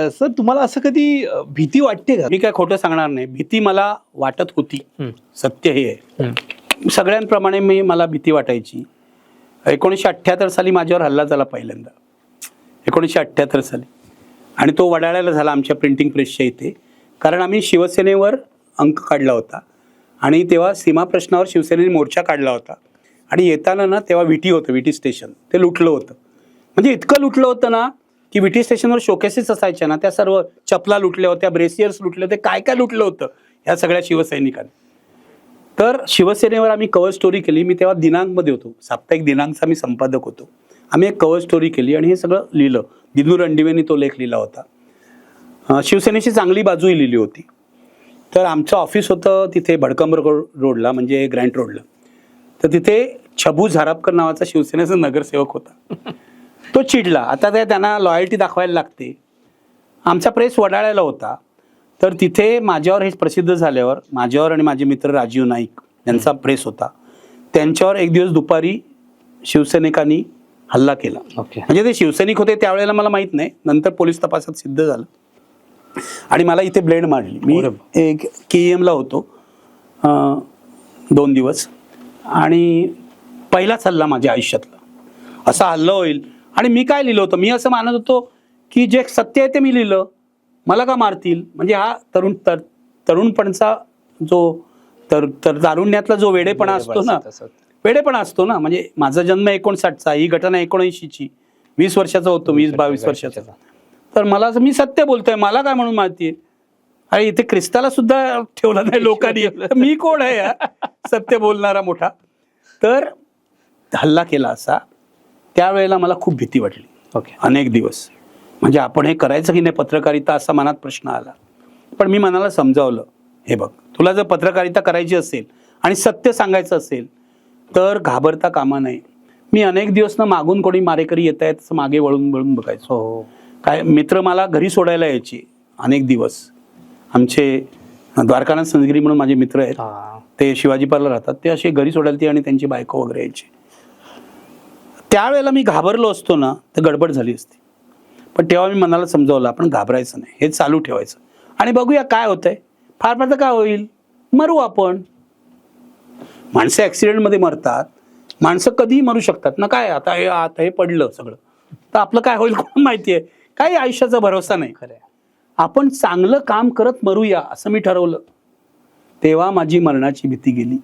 Sir तुम्हाला असं कधी भीती वाटते का? मी काय खोटं सांगणार नाही. भीती मला वाटत होती. सत्य हे आहे. सगळ्यांप्रमाणे मी मला भीती वाटायची. एकोणीसशे अठ्ठ्याहत्तर साली माझ्यावर हल्ला झाला पहिल्यांदा. एकोणीसशे अठ्ठ्याहत्तर साली. आणि तो वडाळ्याला झाला आमच्या प्रिंटिंग प्रेसच्या इथे. कारण आम्ही शिवसेनेवर अंक काढला होता. आणि तेव्हा सीमा प्रश्नावर शिवसेनेने मोर्चा काढला होता. आणि येताना ना तेव्हा विटी होतं विटी स्टेशन ते लुटलं होतं. म्हणजे इतकं लुटलं होतं ना की विटी स्टेशनवर शोकेसेस असायच्या ना त्या सर्व चपला लुटल्या होत्या ब्रेसियर्स लुटले होते काय काय लुटलं होतं ह्या सगळ्या शिवसैनिकांनी. तर शिवसेनेवर आम्ही कव्हर स्टोरी केली. मी तेव्हा दिनांकमध्ये होतो. साप्ताहिक दिनांकचा मी संपादक होतो. आम्ही एक कव्हर स्टोरी केली आणि हे सगळं लिहिलं. दिनू रणदिवेंनी तो लेख लिहिला होता. शिवसेनेची चांगली बाजूही लिहिली होती. तर आमचं ऑफिस होतं तिथे भडकंबर रोडला म्हणजे ग्रँट रोडला. तर तिथे छबू झारापकर नावाचा शिवसेनेचा नगरसेवक होता. तो चिडला. आता ते त्यांना लॉयल्टी दाखवायला लागते. आमचा प्रेस वडाळ्याला होता. तर तिथे माझ्यावर हे प्रसिद्ध झाल्यावर माझ्यावर आणि माझे मित्र राजीव नाईक यांचा प्रेस होता. त्यांच्यावर एक दिवस दुपारी शिवसैनिकांनी हल्ला केला. ओके. म्हणजे ते शिवसैनिक होते त्यावेळेला मला माहीत नाही. नंतर पोलीस तपासात सिद्ध झालं. आणि मला इथे ब्लेड मारली मी एक के एमला होतो. दोन दिवस. आणि पहिलाच हल्ला माझ्या आयुष्यातला. असा हल्ला होईल. आणि मी काय लिहिलं होतं? मी असं मानत होतो की जे सत्य आहे ते मी लिहिलं. मला का मारतील? म्हणजे हा तरुण तर तरुणपणचा जो तर तर तारुण्यातला जो वेडेपणा असतो ना वेडेपणा असतो ना. म्हणजे माझा जन्म एकोणसाठचा ही घटना एकोणऐंशीची. वीस वर्षाचा होतो वीस बावीस वर्षाचा. तर मला असं मी सत्य बोलतोय मला काय म्हणून माहिती अरे इथे ख्रिस्ताला सुद्धा ठेवला नाही लोकांनी. मी कोण आहे? सत्य बोलणारा मोठा. तर हल्ला केला असा. त्यावेळेला मला खूप भीती वाटली. ओके अनेक दिवस. म्हणजे आपण हे करायचं की नाही पत्रकारिता असा मनात प्रश्न आला. पण मी मनाला समजावलं हे बघ तुला जर पत्रकारिता करायची असेल आणि सत्य सांगायचं असेल तर घाबरता कामा नये. मी अनेक दिवस ना मागून कोणी मारेकरी येत आहेत असं मागे वळून वळून बघायचो. हो काय मित्र मला घरी सोडायला यायचे अनेक दिवस. आमचे द्वारकानाथ संजगिरी म्हणून माझे मित्र आहेत. हा. ते शिवाजी पार्लर राहतात. ते असे घरी सोडायला ते आणि त्यांची बायको वगैरे यायची. त्यावेळेला मी घाबरलो असतो ना तर गडबड झाली असती. पण तेव्हा मी मनाला समजावलं आपण घाबरायचं नाही हे चालू ठेवायचं. आणि बघूया काय होतंय. फार फार तर काय होईल? मरू आपण. माणसं ॲक्सिडेंटमध्ये मरतात. माणसं कधीही मरू शकतात. ना काय आता हे आता हे पडलं सगळं. तर आपलं काय होईल कोण माहिती आहे? काही आयुष्याचा भरोसा नाही. खरं. आपण चांगलं काम करत मरूया असं मी ठरवलं. तेव्हा माझी मरणाची भीती गेली.